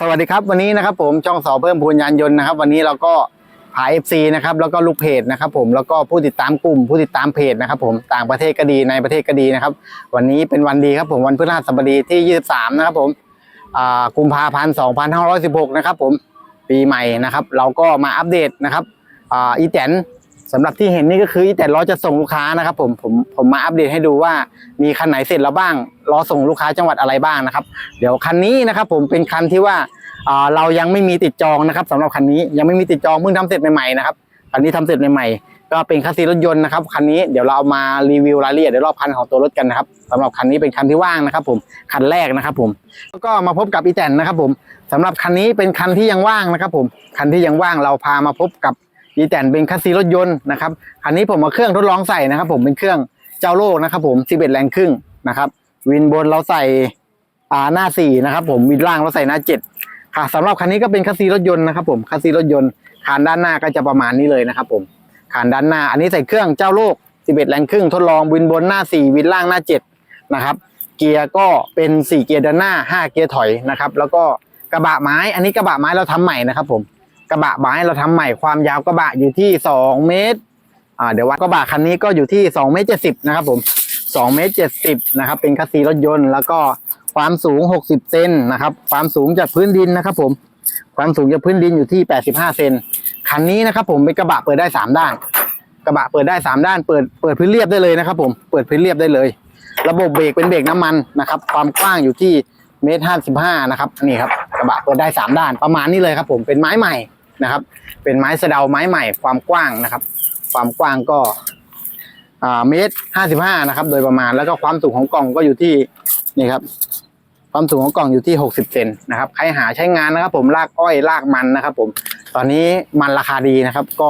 สวัสดีครับวันนี้นะครับผมช่องสอเพิ่มพูนยานยนต์นะครับ วันนี้เราก็พาเอฟซีนะครับแล้วก็ลูกเพจนะครับผมแล้วก็ผู้ติดตามกลุ่มผู้ติดตามเพจนะครับผมต่างประเทศก็ดีในประเทศก็ดีนะครับ วันนี้เป็นวันดีครับผมวันพฤหัสบดีที่ 23 นะครับผมกุมภาพันธ์2516 นะครับผมปีใหม่นะครับ เราก็มาอัปเดตนะครับอีแตน สำหรับที่เห็นนี่ก็คืออีแตนรอจะส่งลูกค้านะครับ ผมผมผมมาอัปเดตให้ดูว่ามีคันไหนเสร็จแล้วบ้างรอส่งลูกค้าจังหวัดอะไรบ้างนะครับ เดี๋ยวคันนี้นะครับ ผมเป็นคันที่ว่าอ่าเรายังไม่มีติดจองนะครับสำหรับคันนี้ยังไม่มีติดจองเพิ่งทำเสร็จใหม่ๆนะครับคันนี้ทำเสร็จใหม่ๆก็เป็นคัสซีรถยนต์นะครับคันนี้เดี๋ยวเราเอามารีวิวรายละเอียดในรอบคันของตัวรถกันนะครับสำหรับคันนี้เป็นคันที่ว่างนะครับผมคันแรกนะครับผมแล้วก็มาพบกับอีแตนนะครับผมสำหรับคันนี้เป็นคันที่ยังว่างนะครับผมคันที่ยังว่างเราพามาพบกับ อีแตนเป็นคัสซีรถยนต์นะครับคันนี้ผมมาเครื่องทดลองใส่นะครับ ผมเป็นเครื่องเจ้าโลกนะครับ ผม 11 แรงครึ่งนะครับ วินบนเราใส่อ่าหน้าสี่นะครับ ผมวินล่างเราใส่หน้าเจ็ดค่ะสำหรับคันนี้ก็เป็นคัสซีรถยนต์นะครับผมคัสซีรถยนต์คานด้านหน้าก็จะประมาณนี้เลยนะครับ ผมคานด้านหน้า อันนี้ใส่เครื่องเจ้าโลก 11 แรงครึ่งทดลองวินบนหน้า 4 วินล่างหน้า 7 นะครับ เกียร์ก็เป็น 4 เกียร์ด้านหน้า 5 เกียร์ถอยนะครับ แล้วก็กระบะไม้ อันนี้กระบะไม้เราทำใหม่นะครับผม กระบะไม้เราทำใหม่ความยาวกระบะอยู่ที่2เมตรอ่าเดี๋ยววัดกระบะคันนี้ก็อยู่ที่2เมตร70นะครับผม2เมตร70นะครับ เป็นคัสซีรถยนต์ แล้วก็ความสูง60เซนนะครับ ความสูงจากพื้นดินนะครับผมความสูงจากพื้นดินอยู่ที่85เซนคันนี้นะครับผมเป็นกระบะเปิดได้3ด้าน กระบะเปิดได้3ด้าน เปิดเปิดพื้นเรียบได้เลยนะครับ ผมเปิดพื้นเรียบได้เลย ระบบเบรกเป็นเบรกน้ำมันนะครับ ความกว้างอยู่ที่เมตรห้าสิบห้านะครับนี่ครับกระบะเปิดได้3ด้านประมาณนี้เลยครับ ผมเป็นไม้ใหม่ นะครับ เป็นไม้สะเดาไม้ใหม่ความกว้างนะครับ ความกว้างก็เมตรห้าสิบห้านะครับ โดยประมาณแล้วก็ความสูงของกล่องก็อยู่ที่นี่ครับ ความสูงของกล่องอยู่ที่60เซนนะครับใครหาใช้งานนะครับ ผมลากอ้อยลากมันนะครับ ผม ตอนนี้มันราคาดีนะครับ ก็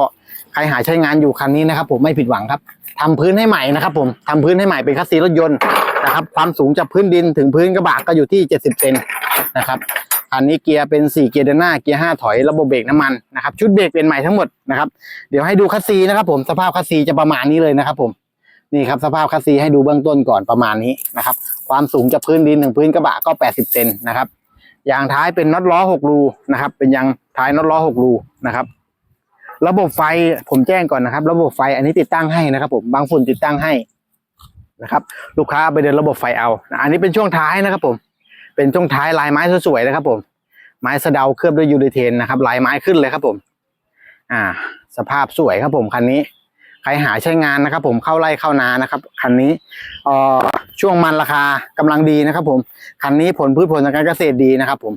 ใครหาใช้งานอยู่คันนี้นะครับ ผมไม่ผิดหวังครับทำพื้นให้ใหม่นะครับ ผมทำพื้นให้ใหม่เป็นคัสซีรถยนต์นะครับ ความสูงจากพื้นดินถึงพื้นกระบะก็อยู่ที่70เซนนะครับันนี้เกียร์เป็น 4 เกียร์เดินหน้าเกียร์ 5 ถอยระบบเบรกน้ำมันนะครับชุดเบรกเป็นใหม่ทั้งหมดนะครับเดี๋ยวให้ดูคัสซีนะครับผมสภาพคัสซีจะประมาณนี้เลยนะครับผมนี่ครับสภาพคัสซีให้ดูเบื้องต้นก่อนประมาณนี้นะครับความสูงจากพื้นดินถึงพื้นกระบะก็ 80เซนนะครับยางท้ายเป็นน็อตล้อ6รูนะครับเป็นยางท้ายน็อตล้อ6รูนะครับระบบไฟผมแจ้งก่อนนะครับ ระบบไฟอันนี้ติดตั้งให้นะครับ ผมบางฝุ่นติดตั้งให้นะครับ ลูกค้าไปเดินระบบไฟเอา อันนี้เป็นช่วงท้ายนะครับผม เป็นช่วงท้ายลายไม้สวยๆนะครับ ผม ไม้สะเดาเคลือบด้วยยูริเทนนะครับ ลายไม้ขึ้นเลยครับผม อ่า สภาพสวยครับผมคันนี้ ใครหาใช้งานนะครับ ผมเข้าไร่เข้านานะครับคันนี้เอ่อช่วงมันราคากำลังดีนะครับ ผมคันนี้ผลพืชผลทางการเกษตรดีนะครับ ผม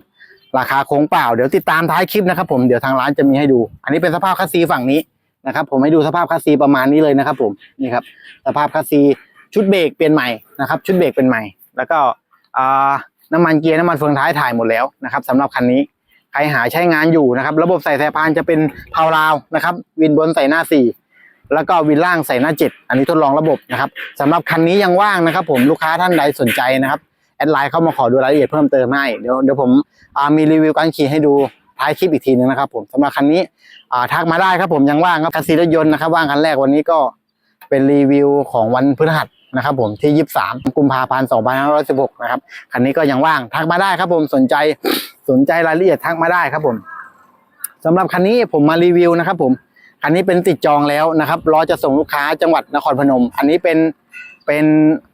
ราคาคงเปล่าเดี๋ยวติดตามท้ายคลิปนะครับ ผมเดี๋ยวทางร้านจะมีให้ดู อันนี้เป็นสภาพคัสซีฝั่งนี้นะครับ ผมให้ดูสภาพคัสซีประมาณนี้เลยนะครับ ผมนี่ครับ สภาพคัสซีชุดเบรกเปลี่ยนใหม่นะครับ ชุดเบรกเป็นใหม่ แล้วก็อ่า น้ำมันเกียร์น้ำมันเฟืองท้ายถ่ายหมดแล้วนะครับสำหรับคันนี้ใครหาใช้งานอยู่นะครับ ระบบใส่สายพานจะเป็นเพาลาวนะครับ วินบนใส่หน้าสี่แล้วก็วินล่างใส่หน้าเจ็ดอันนี้ทดลองระบบนะครับสำหรับคันนี้ยังว่างนะครับ ผมลูกค้าท่านใดสนใจนะครับแอดไลน์เข้ามาขอดูรายละเอียดเพิ่มเติมให้เดี๋ยวเดี๋ยวผมมีรีวิวการขี่ให้ดูท้ายคลิปอีกทีนึงนะครับผมสำหรับคันนี้ทักมาได้ครับผมยังว่างครับคันซีรถยนต์นะครับว่างคันแรกวันนี้ก็เป็นรีวิวของวันพฤหัส นะครับผมที่ 23 กุมภาพันธ์ 2516 นะครับ คันนี้ก็ยังว่างทักมาได้ครับผมสนใจสนใจรายละเอียดทักมาได้ครับผมสำหรับคันนี้ผมมารีวิวนะครับผมอันนี้เป็นติดจองแล้วนะครับรอจะส่งลูกค้าจังหวัดนครพนม อันนี้เป็นเป็น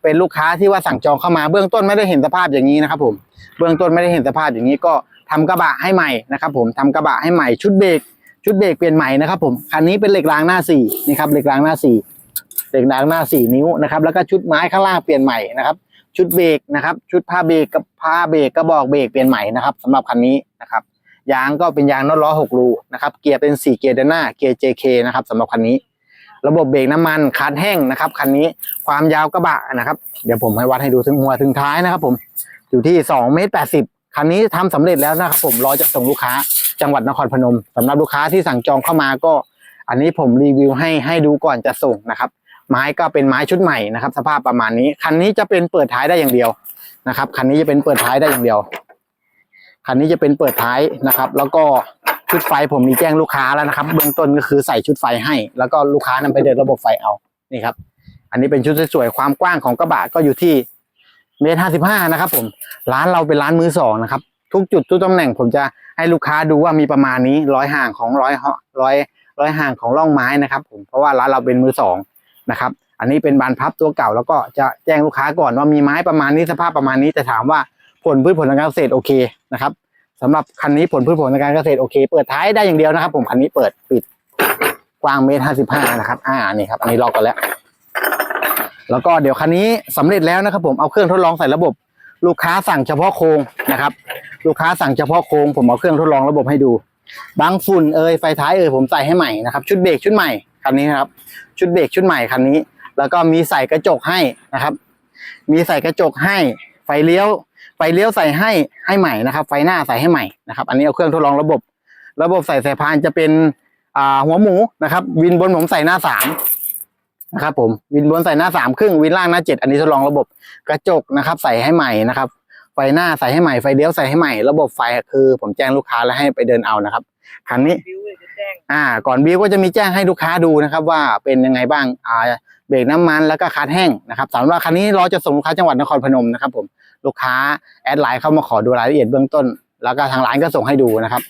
เป็นลูกค้าที่ว่าสั่งจองเข้ามาเบื้องต้นไม่ได้เห็นสภาพอย่างนี้นะครับผมเบื้องต้นไม่ได้เห็นสภาพอย่างนี้ก็ทำกระบะให้ใหม่นะครับผมทำกระบะให้ใหม่ชุดเบรกชุดเบรกเปลี่ยนใหม่นะครับผมคันนี้เป็นเหล็กรางหน้าสี่นี่ครับเหล็กรางหน้าสี่ เหล็กรางหน้าสี่นิ้วนะครับ แล้วก็ชุดไม้ข้างล่างเปลี่ยนใหม่นะครับ ชุดเบรกนะครับ ชุดผ้าเบรกกับผ้าเบรกกระบอกเบรกเปลี่ยนใหม่นะครับสำหรับคันนี้นะครับ ยางก็เป็นยางน็อตล้อ6รูนะครับ เกียร์เป็น 4 เกียร์เดินหน้า เกียร์ JK นะครับสำหรับคันนี้ ระบบเบรกน้ำมันคันแห้งนะครับคันนี้ความยาวกระบะนะครับ เดี๋ยวผมให้วัดให้ดูถึงหัวถึงท้ายนะครับ ผมอยู่ที่2เมตร80คันนี้ทำสำเร็จแล้วนะครับ ผมรอจะส่งลูกค้าจังหวัดนครพนมสำหรับลูกค้าที่สั่งจองเข้ามาก็อันนี้ผมรีวิวให้ให้ดูก่อนจะส่งนะครับ ไม้ก็เป็นไม้ชุดใหม่นะครับ สภาพประมาณนี้ คันนี้จะเป็นเปิดท้ายได้อย่างเดียวนะครับ คันนี้จะเป็นเปิดท้ายได้อย่างเดียว คันนี้จะเป็นเปิดท้ายนะครับ แล้วก็ชุดไฟผมมีแจ้งลูกค้าแล้วนะครับ เบื้องต้นก็คือใส่ชุดไฟให้ แล้วก็ลูกค้านำไปเดินระบบไฟเอานี่ครับ อันนี้เป็นชุดสวยๆความกว้างของกระบะก็อยู่ที่เมตรห้าสิบห้านะครับ ผมร้านเราเป็นร้านมือสองนะครับ ทุกจุดทุกตำแหน่งผมจะให้ลูกค้าดูว่ามีประมาณนี้ร้อยห่างของร้อยร้อยร้อยห่างของร่องไม้นะครับ ผมเพราะว่าร้านเราเป็นมือสอง นะครับ อันนี้เป็นบานพับตัวเก่าแล้วก็จะแจ้งลูกค้าก่อนว่ามีไม้ประมาณนี้สภาพประมาณนี้แต่ถามว่าผลพืชผลทางการเกษตรโอเคนะครับสำหรับคันนี้ผลพืชผลทางการเกษตรโอเค เปิดท้ายได้อย่างเดียวนะครับ ผมคันนี้เปิดปิดกว้างเมตรห้าสิบห้านะครับ อ่านี่ครับอันนี้ลอกกันแล้ว แล้วก็เดี๋ยวคันนี้สำเร็จแล้วนะครับ ผมเอาเครื่องทดลองใส่ระบบ ลูกค้าสั่งเฉพาะโครงนะครับ ลูกค้าสั่งเฉพาะโครงผมเอาเครื่องทดลองระบบให้ดูบางฝุ่นเอ่ยไฟท้ายเอ่ยผมใส่ให้ใหม่นะครับ ชุดเบรกชุดใหม่ คันนี้นะครับ ชุดเบรกชุดใหม่คันนี้ แล้วก็มีใส่กระจกให้นะครับ มีใส่กระจกให้ ไฟเลี้ยว ไฟเลี้ยวใส่ให้ให้ใหม่นะครับ ไฟหน้าใส่ให้ใหม่นะครับ อันนี้เอาเครื่องทดลองระบบ ระบบใส่สายพานจะเป็นอ่าหัวหมูนะครับ วินบนผมใส่หน้าสามนะครับผมวินบนใส่หน้าสามครึ่งวินล่างหน้าเจ็ดอันนี้ทดลองระบบกระจกนะครับ ใส่ให้ใหม่นะครับ ไฟหน้าใส่ให้ใหม่ไฟเลี้ยวใส่ให้ใหม่ ระบบไฟคือผมแจ้งลูกค้าแล้วให้ไปเดินเอานะครับคันนี้ อ่า ก่อนบิวก็จะมีแจ้งให้ลูกค้าดูนะครับ ว่าเป็นยังไงบ้างอ่าเบรกน้ำมันแล้วก็คัดแห้งนะครับสำหรับคันนี้เราจะส่งลูกค้าจังหวัดนครพนมนะครับผมลูกค้าแอดไลน์เข้ามาขอดูรายละเอียดเบื้องต้น แล้วก็ทางร้านก็ส่งให้ดูนะครับ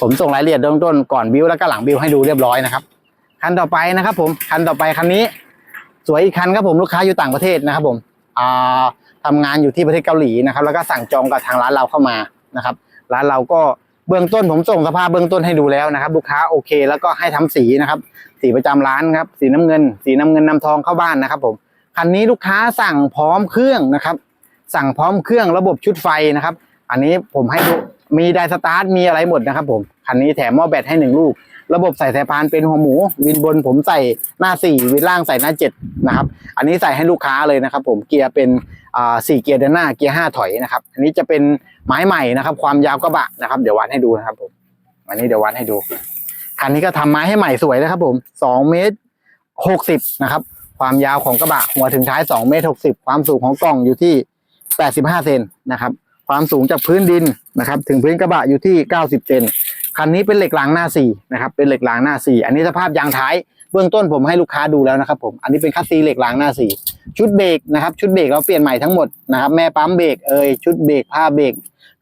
ผมส่งรายละเอียดเบื้องต้นก่อนบิวแล้วก็หลังบิวให้ดูเรียบร้อยนะครับคันต่อไปนะครับ ผมคันต่อไปคันนี้ สวยอีกคันครับผมลูกค้าอยู่ต่างประเทศนะครับ ผมอ่าทำงานอยู่ที่ประเทศเกาหลีนะครับ แล้วก็สั่งจองกับทางร้านเราเข้ามานะครับ ร้านเราก็ เบื้องต้นผมส่งสภาพเบื้องต้นให้ดูแล้วนะครับ ลูกค้าโอเค แล้วก็ให้ทำสีนะครับ สีประจำร้านครับ สีน้ำเงิน สีน้ำเงินนำทองเข้าบ้านนะครับ ผมคันนี้ลูกค้าสั่งพร้อมเครื่องนะครับ สั่งพร้อมเครื่องระบบชุดไฟนะครับ อันนี้ผมให้ดูมีไดสตาร์ทมีอะไรหมดนะครับ ผมคันนี้แถมหม้อแบตให้หนึ่งลูก ระบบใส่สายพานเป็นหัวหมู วินบนผมใส่หน้าสี่วินล่างใส่หน้าเจ็ดนะครับอันนี้ใส่ให้ลูกค้าเลยนะครับ ผมเกียร์เป็นอ่าสี่เกียร์เดินหน้าเกียร์ห้าถอยนะครับอันนี้จะเป็นไม้ใหม่นะครับ ความยาวกระบะนะครับ เดี๋ยววัดให้ดูนะครับผมอันนี้เดี๋ยววัดให้ดูคันนี้ก็ทำไม้ให้ใหม่สวยนะครับ ผมสองเมตรหกสิบนะครับความยาวของกระบะหัวถึงท้ายสองเมตรหกสิบความสูงของกล่องอยู่ที่แปดสิบห้าเซนนะครับ ความสูงจากพื้นดินนะครับ ถึงพื้นกระบะอยู่ที่เก้าสิบเซน คันนี้เป็นเหล็กรางหน้าสี่นะครับเป็นเหล็กรางหน้าสี่อันนี้สภาพยางท้ายเบื้องต้นผมให้ลูกค้าดูแล้วนะครับผมอันนี้เป็นคัสซีเหล็กรางหน้าสี่ชุดเบรกนะครับชุดเบรกเราเปลี่ยนใหม่ทั้งหมดนะครับแม่ปั๊มเบรกเอ่ยชุดเบรกผ้าเบรก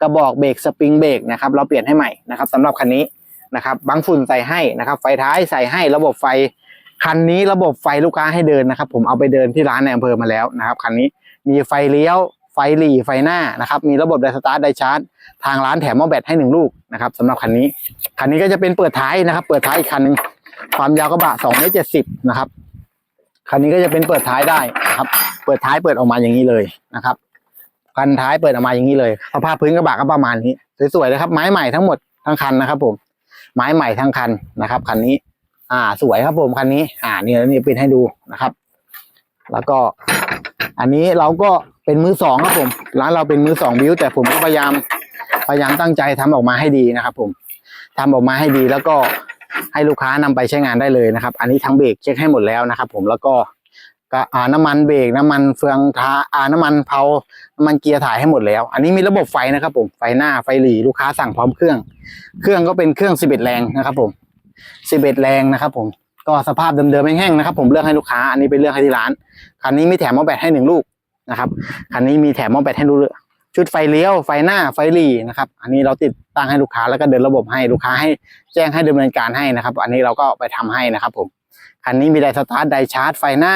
กระบอกเบรกสปริงเบรกนะครับเราเปลี่ยนให้ใหม่นะครับสำหรับคันนี้นะครับบังฝุ่นใส่ให้นะครับ ไฟท้ายใส่ให้ระบบไฟคันนี้ระบบไฟลูกค้าให้เดินนะครับ ผมเอาไปเดินที่ร้านในอำเภอมาแล้วนะครับคันนี้มีไฟเลี้ยว ไฟหลีไฟหน้านะครับ มีระบบไดสตาร์ทไดชาร์จทางร้านแถมหม้อแบตให้หนึ่งลูกนะครับสำหรับคันนี้ คันนี้ก็จะเป็นเปิดท้ายนะครับ เปิดท้ายอีกคันหนึ่งความยาวกระบะสองเมตรเจ็ดสิบนะครับ คันนี้ก็จะเป็นเปิดท้ายได้นะครับ เปิดท้ายเปิดออกมาอย่างนี้เลยนะครับคันท้ายเปิดออกมาอย่างนี้เลยสภาพพื้นกระบะก็ประมาณนี้สวยๆเลยครับไม้ใหม่ทั้งหมดทั้งคันนะครับ ผม ไม้ใหม่ทั้งคันนะครับคันนี้ อ่า สวยครับผมคันนี้ อ่านี่นี่ปิดให้ดูนะครับ แล้วก็ อันนี้เราก็ เป็นมือสองครับผม ร้านเราเป็นมือสองบิวแต่ผมก็พยายามพยายามตั้งใจทำออกมาให้ดีนะครับ ผมทำออกมาให้ดีแล้วก็ให้ลูกค้านำไปใช้งานได้เลยนะครับ อันนี้ทั้งเบรกเช็คให้หมดแล้วนะครับ ผมแล้วก็ก็อ่าน้ำมันเบรกน้ำมันเฟืองท้าอ่าน้ำมันเผาน้ำมันเกียร์ถ่ายให้หมดแล้ว อันนี้มีระบบไฟนะครับ ผมไฟหน้าไฟหลีลูกค้าสั่งพร้อมเครื่อง เครื่องก็เป็นเครื่อง11แรงนะครับ ผม11แรงนะครับ ผมก็สภาพเดิมๆแห้งๆนะครับ ผมเลือกให้ลูกค้าอันนี้เป็นเลือกให้ที่ร้านคันนี้มีแถมมอแบตให้หนึ่งลูก นะครับคันนี้มีแถมมอแบตให้ดูเลยชุดไฟเลี้ยวไฟหน้าไฟหลีนะครับ อันนี้เราติดตั้งให้ลูกค้าแล้วก็เดินระบบให้ลูกค้าให้แจ้งให้ดำเนินการให้นะครับ อันนี้เราก็ไปทำให้นะครับผมคันนี้มีไดสตาร์ทไดชาร์จไฟหน้า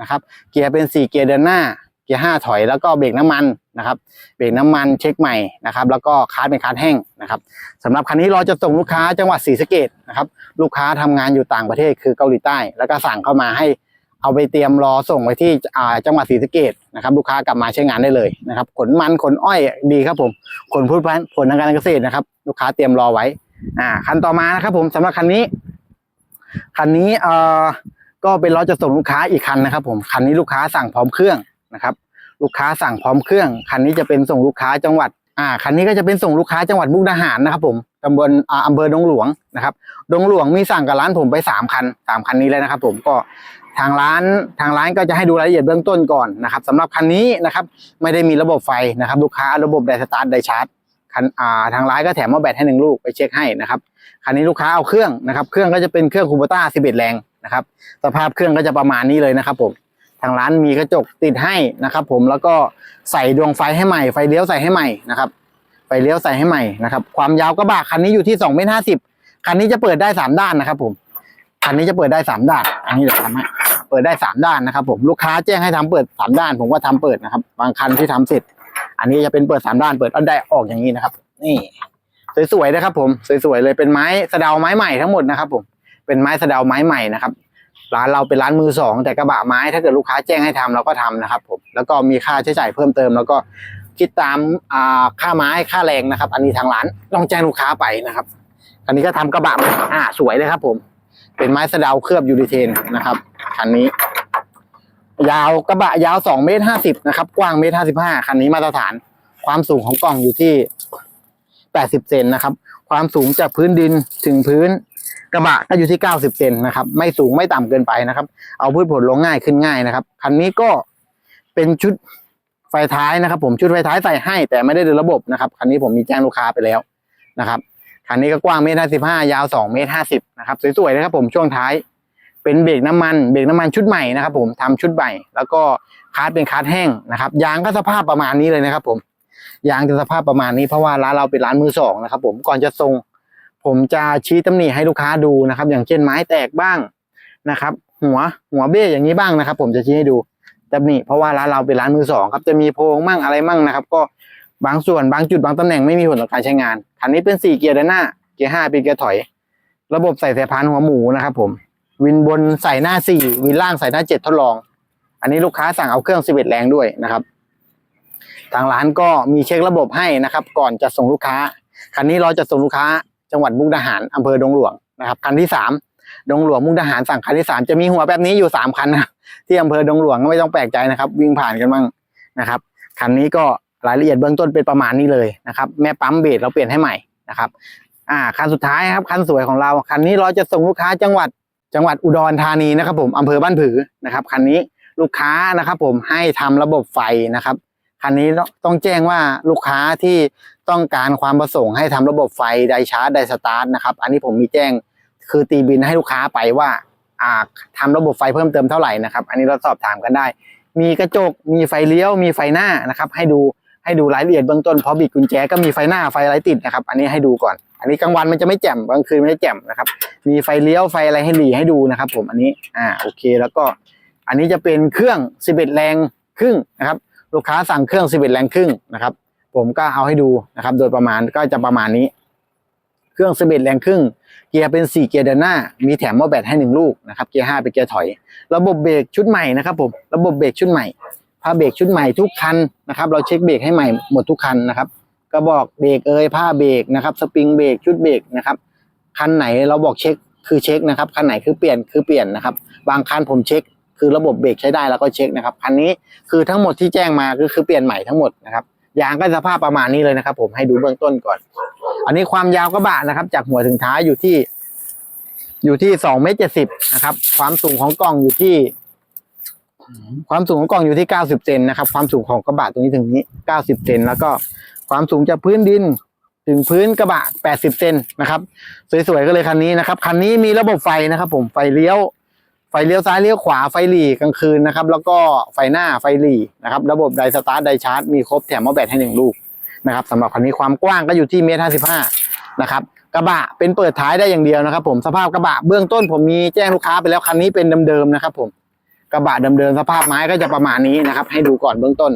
นะครับ เกียร์เป็นสี่เกียร์เดินหน้า เกียร์ห้าถอยแล้วก็เบรกน้ำมันนะครับ เบรกน้ำมันเช็คใหม่นะครับ แล้วก็คาร์ดเป็นคาร์ดแห้งนะครับสำหรับคันนี้เราจะส่งลูกค้าจังหวัดศรีสะเกดนะครับ ลูกค้าทำงานอยู่ต่างประเทศคือเกาหลีใต้ แล้วก็สั่งเข้ามาให้ เอาไปเตรียมรอส่งไว้ที่จังหวัดศรีสะเกดนะครับ ลูกค้ากลับมาใช้งานได้เลยนะครับ ขนมันขนอ้อยดีครับผมขนพืชพันธุ์ผลทางการเกษตรนะครับ ลูกค้าเตรียมรอไว้ อ่า คันต่อมานะครับ ผมสำหรับคันนี้ คันนี้เอ่อก็เป็นเราจะส่งลูกค้าอีกคันนะครับ ผมคันนี้ลูกค้าสั่งพร้อมเครื่องนะครับ ลูกค้าสั่งพร้อมเครื่อง คันนี้จะเป็นส่งลูกค้าจังหวัดอ่าคันนี้ก็จะเป็นส่งลูกค้าจังหวัดมุกดาหารนะครับ ผมตำบลอ่าอำเภอดงหลวงนะครับ ดงหลวงมีสั่งกับร้านผมไปสามคันสามคันนี้เลยนะครับ ผมก็ ทางร้านทางร้านก็จะให้ดูรายละเอียดเบื้องต้นก่อนนะครับสำหรับคันนี้นะครับไม่ได้มีระบบไฟนะครับ ลูกค้าระบบไดสตาร์ทไดชาร์จคันอ่าทางร้านก็แถมหม้อแบตให้หนึ่งลูกไปเช็คให้นะครับคันนี้ลูกค้าเอาเครื่องนะครับเครื่องก็จะเป็นเครื่องคูโบต้า11 แรงนะครับสภาพเครื่องก็จะประมาณนี้เลยนะครับผมทางร้านมีกระจกติดให้นะครับผมแล้วก็ใส่ดวงไฟให้ใหม่ไฟเลี้ยวใส่ให้ใหม่นะครับไฟเลี้ยวใส่ให้ใหม่นะครับความยาวกระบะคันนี้อยู่ที่สองเมตรห้าสิบคันนี้จะเปิดได้สามด้านนะครับผมคันนี้จะเปิดได้สามด้าน อันนี้เดี๋ยวทำให้ เปิดได้สามด้านนะครับ ผมลูกค้าแจ้งให้ทำเปิดสามด้าน ผมก็ทำเปิดนะครับ บางคันที่ทำเสร็จ อันนี้จะเป็นเปิดสามด้านเปิดเอาได้ออกอย่างนี้นะครับ นี่สวยๆนะครับ ผมสวยๆเลยเป็นไม้สะเดาไม้ใหม่ทั้งหมดนะครับ ผมเป็นไม้สะเดาไม้ใหม่นะครับร้านเราเป็นร้านมือสองแต่กระบะไม้ถ้าเกิดลูกค้าแจ้งให้ทำเราก็ทำนะครับ ผมแล้วก็มีค่าใช้จ่ายเพิ่มเติม แล้วก็คิดตามค่าไม้ค่าแรงนะครับ อันนี้ทางร้านต้องแจ้งลูกค้าไปนะครับคันนี้ก็ทำกระบะมาอ่าสวยเลยครับ ผม เป็นไม้สะเดาเคลือบยูริเทนนะครับ คันนี้ ยาวกระบะยาวสองเมตรห้าสิบนะครับ กว้างเมตรห้าสิบห้าคันนี้มาตรฐาน ความสูงของกล่องอยู่ที่แปดสิบเซนนะครับ ความสูงจากพื้นดินถึงพื้น กระบะก็อยู่ที่เก้าสิบเซนนะครับ ไม่สูงไม่ต่ำเกินไปนะครับ เอาพืชผลลงง่ายขึ้นง่ายนะครับคันนี้ก็เป็นชุดไฟท้ายนะครับ ผมชุดไฟท้ายใส่ให้ แต่ไม่ได้เดินระบบนะครับคันนี้ผมมีแจ้งลูกค้าไปแล้วนะครับคันนี้ก็กว้างเมตรห้าสิบห้ายาวสองเมตรห้าสิบนะครับ สวยๆนะครับผมช่วงท้าย เป็นเบรกน้ำมันเบรกน้ำมันชุดใหม่นะครับ ผมทำชุดใหม่ แล้วก็คาร์ดเป็นคาร์ดแห้งนะครับยางก็สภาพประมาณนี้เลยนะครับ ผมยางจะสภาพประมาณนี้เพราะว่าร้านเราเป็นร้านมือสองนะครับ ผมก่อนจะส่งผมจะชี้ตำหนิให้ลูกค้าดูนะครับ อย่างเช่นไม้แตกบ้างนะครับ หัวหัวเบ้อย่างนี้บ้างนะครับ ผมจะชี้ให้ดูตำหนิเพราะว่าร้านเราเป็นร้านมือสองครับจะมีโพรงมั่งอะไรมั่งนะครับ ก็บางส่วนบางจุดบางตำแหน่งไม่มีผลต่อการใช้งานคันนี้เป็นสี่เกียร์ด้านหน้าเกียร์ห้าเป็นเกียร์ถอย ระบบใส่สายพานหัวหมูนะครับ ผม วินบนใส่หน้าสี่วินล่างใส่หน้าเจ็ดทดลอง อันนี้ลูกค้าสั่งเอาเครื่องสิบเอ็ดแรงด้วยนะครับ ทางร้านก็มีเช็คระบบให้นะครับ ก่อนจะส่งลูกค้า คันนี้เราจะส่งลูกค้า จังหวัดมุกดาหารอำเภอดงหลวงนะครับคันที่สามดงหลวงมุกดาหารสั่งคันที่สามจะมีหัวแบบนี้อยู่สามคันนะที่อำเภอดงหลวงไม่ต้องแปลกใจนะครับ วิ่งผ่านกันบ้างนะครับคันนี้ก็รายละเอียดเบื้องต้นเป็นประมาณนี้เลยนะครับ แม่ปั๊มเบสเราเปลี่ยนให้ใหม่นะครับ อ่าคันสุดท้ายครับคันสวยของเราคันนี้เราจะส่งลูกค้าจังหวัด จังหวัดอุดรธานีนะครับ ผมอำเภอบ้านผือนะครับคันนี้ลูกค้านะครับ ผมให้ทำระบบไฟนะครับคันนี้ต้องแจ้งว่าลูกค้าที่ต้องการความประสงค์ให้ทำระบบไฟไดชาร์จไดสตาร์ทนะครับอันนี้ผมมีแจ้งคือตีบินให้ลูกค้าไปว่าอาทำระบบไฟเพิ่มเติมเท่าไหร่นะครับอันนี้เราสอบถามกันได้ มีกระจกมีไฟเลี้ยว มีไฟหน้านะครับ ให้ดูให้ดูรายละเอียดเบื้องต้นพอบิดกุญแจก็มีไฟหน้าไฟไรติดนะครับ อันนี้ให้ดูก่อน อันนี้กลางวันมันจะไม่แจ่มกลางคืนไม่ได้แจ่มนะครับ มีไฟเลี้ยวไฟอะไรให้หลีให้ดูนะครับ ผมอันนี้อ่าโอเค แล้วก็อันนี้จะเป็นเครื่อง 11 แรงครึ่งนะครับ ลูกค้าสั่งเครื่อง 11 แรงครึ่งนะครับ ผมก็เอาให้ดูนะครับ โดยประมาณก็จะประมาณนี้ เครื่อง 11 แรงครึ่ง เกียร์เป็น 4 เกียร์เดินหน้า มีแถมหม้อแบตให้ 1 ลูกนะครับ เกียร์ 5 เป็นเกียร์ถอย ระบบเบรกชุดใหม่นะครับ ผม ระบบเบรกชุดใหม่ผ้าเบรกชุดใหม่ทุกคันนะครับ เราเช็คเบรกให้ใหม่หมดทุกคันนะครับ กระบอกเบรกเอยผ้าเบรกนะครับสปริงเบรกชุดเบรกนะครับคันไหนเราบอกเช็คคือเช็คนะครับคันไหนคือเปลี่ยนคือเปลี่ยนนะครับ บางคันผมเช็ค คือระบบเบรกใช้ได้แล้วก็เช็คนะครับคันนี้คือทั้งหมดที่แจ้งมาก็คือเปลี่ยนใหม่ทั้งหมดนะครับยางก็สภาพประมาณนี้เลยนะครับ ผมให้ดูเบื้องต้นก่อน อันนี้ความยาวกระบะนะครับ จากหัวถึงท้ายอยู่ที่ อยู่ที่สองเมตรเจ็ดสิบนะครับ ความสูงของกล่องอยู่ที่ ความสูงของกล่องอยู่ที่เก้าสิบเซนนะครับ ความสูงของกระบะตรงนี้ถึงนี้เก้าสิบเซนแล้วก็ ความสูงจากพื้นดินถึงพื้นกระบะแปดสิบเซนนะครับ สวยๆก็เลยคันนี้นะครับ คันนี้มีระบบไฟนะครับ ผมไฟเลี้ยว ไฟเลี้ยวซ้ายเลี้ยวขวาไฟหลีกลางคืนนะครับ แล้วก็ไฟหน้าไฟหลีนะครับ ระบบไดสตาร์ทไดชาร์จมีครบแถมมอแบตให้หนึ่งลูกนะครับสำหรับคันนี้ความกว้างก็อยู่ที่เมตรห้าสิบห้านะครับกระบะเป็นเปิดท้ายได้อย่างเดียวนะครับ ผมสภาพกระบะเบื้องต้นผมมีแจ้งลูกค้าไปแล้วคันนี้เป็นเดิมๆนะครับ ผมกระบะเดิมๆสภาพไม้ก็จะประมาณนี้นะครับ ให้ดูก่อนเบื้องต้น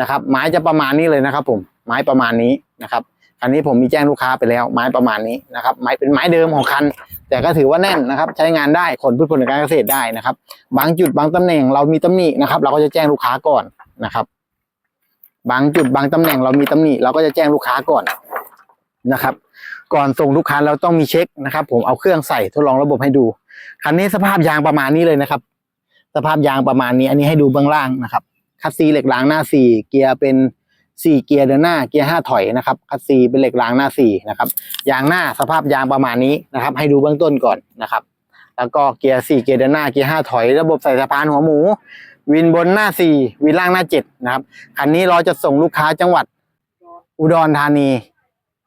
นะครับ ไม้จะประมาณนี้เลยนะครับผมไม้ประมาณนี้นะครับคันนี้ผมมีแจ้งลูกค้าไปแล้ว ไม้ประมาณนี้นะครับไม้เป็นไม้เดิมของคัน แต่ก็ถือว่าแน่นนะครับ ใช้งานได้ขนพืชผลการเกษตรได้นะครับ บางจุดบางตำแหน่งเรามีตำหนินะครับ เราก็จะแจ้งลูกค้าก่อนนะครับ บางจุดบางตำแหน่งเรามีตำหนิเราก็จะแจ้งลูกค้าก่อนนะครับ ก่อนส่งลูกค้าเราต้องมีเช็คนะครับ ผมเอาเครื่องใส่ทดลองระบบให้ดูคันนี้สภาพยางประมาณนี้เลยนะครับ สภาพยางประมาณนี้ อันนี้ให้ดูเบื้องล่างนะครับ คัสซีเหล็กรางหน้าสี่เกียร์เป็นสี่เกียร์เดินหน้าเกียร์ห้าถอยนะครับ คัสซีเป็นเหล็กรางหน้าสี่นะครับ ยางหน้าสภาพยางประมาณนี้นะครับ ให้ดูเบื้องต้นก่อนนะครับ แล้วก็เกียร์สี่เกียร์เดินหน้าเกียร์ห้าถอย ระบบใส่สะพานหัวหมู วินบนหน้าสี่วินล่างหน้าเจ็ดนะครับ คันนี้เราจะส่งลูกค้าจังหวัดอุดรธานี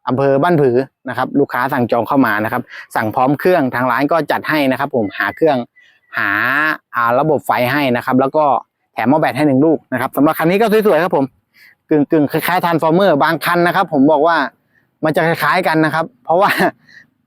อำเภอบ้านผือนะครับ ลูกค้าสั่งจองเข้ามานะครับ สั่งพร้อมเครื่องทางร้านก็จัดให้นะครับ ผมหาเครื่องหาระบบไฟให้นะครับ แล้วก็ ถมหม้อแบตให้หนึ่งลูกนะครับสำหรับคันนี้ก็สวยๆครับผมกึ่งกึ่งคล้ายๆทานฟอร์เมอร์บางคันนะครับ ผมบอกว่ามันจะคล้ายๆกันนะครับ เพราะว่า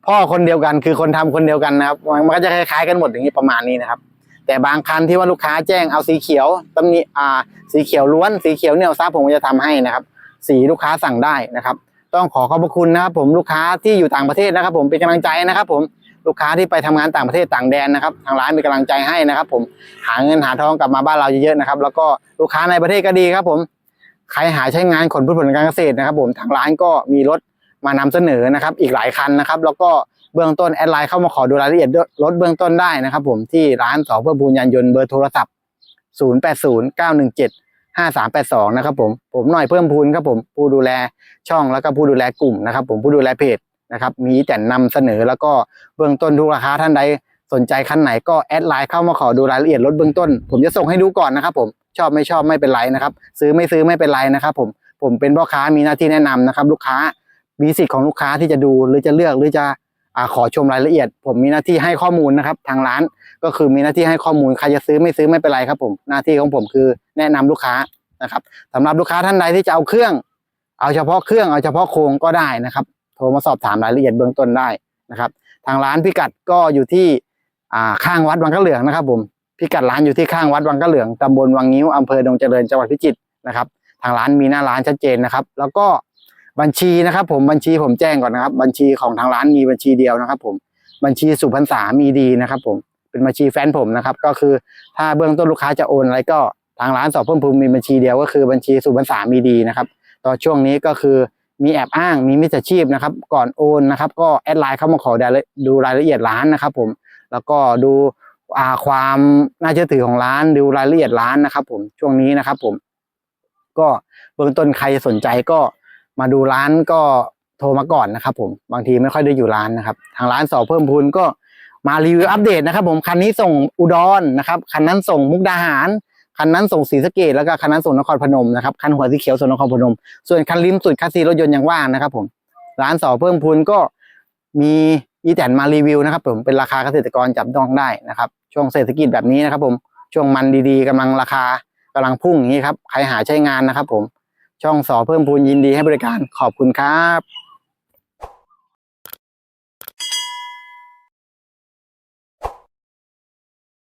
พ่อคนเดียวกันคือคนทำคนเดียวกันนะครับ มันก็จะคล้ายๆกันหมดอย่างนี้ประมาณนี้นะครับ แต่บางคันที่ว่าลูกค้าแจ้งเอาสีเขียวตำหนิอ่า สีเขียวล้วนสีเขียวเนี่ยซับผมจะทำให้นะครับ สีลูกค้าสั่งได้นะครับ ต้องขอขอบพระคุณนะครับ ผมลูกค้าที่อยู่ต่างประเทศนะครับ ผมเป็นกำลังใจนะครับ ผม ลูกค้าที่ไปทำงานต่างประเทศต่างแดนนะครับ ทางร้านเป็นกำลังใจให้นะครับ ผมหาเงินหาทองกลับมาบ้านเราเยอะๆนะครับ แล้วก็ลูกค้าในประเทศก็ดีครับ ผมใครหาใช้งานขนพืชผลการเกษตรนะครับ ผมทางร้านก็มีรถมานำเสนอนะครับ อีกหลายคันนะครับ แล้วก็เบื้องต้นแอดไลน์เข้ามาขอดูรายละเอียดรถเบื้องต้นได้นะครับ ผมที่ร้านสอเพื่อบูญยานยนต์เบอร์โทรศัพท์ 080917 5382 นะครับผมผมหน่อยเพิ่มพูนครับผมผู้ดูแลช่องแล้วก็ผู้ดูแลกลุ่มนะครับ ผมผู้ดูแลเพจ นะครับมีแต่นำเสนอแล้วก็เบื้องต้นทุกราคาท่านใดสนใจคันไหนก็แอดไลน์เข้ามาขอดูรายละเอียดรถเบื้องต้น ผมจะส่งให้ดูก่อนนะครับผมชอบไม่ชอบไม่เป็นไรนะครับ ซื้อไม่ซื้อไม่เป็นไรนะครับ ผมผมเป็นพ่อค้ามีหน้าที่แนะนำนะครับ ลูกค้ามีสิทธิ์ของลูกค้าที่จะดูหรือจะเลือกหรือจะอขอชมรายละเอียด ผมมีหน้าที่ให้ข้อมูลนะครับ ทางร้านก็คือมีหน้าที่ให้ข้อมูลใครจะซื้อไม่ซื้อไม่เป็นไรครับ ผมหน้าที่ของผมคือแนะนำลูกค้านะครับสำหรับลูกค้าท่านใดที่จะเอาเครื่อง เอาเฉพาะเครื่องเอาเฉพาะโครงก็ได้นะครับ ทรมาสอบถามรายละเอียดเบื้องต้นได้นะครับ ทางร้านพิกัดก็อยู่ที่ข้างวัดวังกะเหลืองนะครับ ผมพิกัดร้านอยู่ที่ข้างวัดวังกะเหลืองตำบลวังงิ้วอำเภอดงเจริญจังหวัดพิจิตรนะครับ ทางร้านมีหน้าร้านชัดเจนนะครับ แล้วก็บัญชีนะครับ ผมบัญชีผมแจ้งก่อนนะครับ บัญชีของทางร้านมีบัญชีเดียวนะครับ ผมบัญชีสุพรรษามีดีนะครับ ผมเป็นบัญชีแฟนผมนะครับ ก็คือถ้าเบื้องต้นลูกค้าจะโอนอะไรก็ทางร้านสอบเพิ่มพูนมีบัญชีเดียวก็คือบัญชีสุพรรษามีดีนะครับตอนช่วงนี้ก็คือ มีแอบอ้างมีมิจฉาชีพนะครับ ก่อนโอนนะครับ ก็แอดไลน์เข้ามาขอดูรายละเอียดร้านนะครับ ผม แล้วก็ดูความน่าเชื่อถือของร้านดูรายละเอียดร้านนะครับ ผมช่วงนี้นะครับ ผม ก็เบื้องต้นใครสนใจก็มาดูร้านก็โทรมาก่อนนะครับ ผมบางทีไม่ค่อยได้อยู่ร้านนะครับ ทางร้านสอบเพิ่มพูนก็มารีวิวอัปเดตนะครับ ผมคันนี้ส่งอุดรนะครับคันนั้นส่งมุกดาหาร คันนั้นส่งศรีสะเกดแล้วก็คันนั้นส่งนครพนมนะครับคันหัวสีเขียวส่งนครพนม ส่วนคันริมสุดคัสซีรถยนต์ยังว่างนะครับผมร้านสอเพิ่มพูนก็มีอีแตนมารีวิวนะครับผมเป็นราคาเกษตรกรจับต้องได้นะครับ ช่วงเศรษฐกิจแบบนี้นะครับ ผมช่วงมันดีๆกำลังราคากำลังพุ่งอย่างนี้ครับใครหาใช้งานนะครับ ผมช่องสอเพิ่มพูนยินดีให้บริการขอบคุณครับ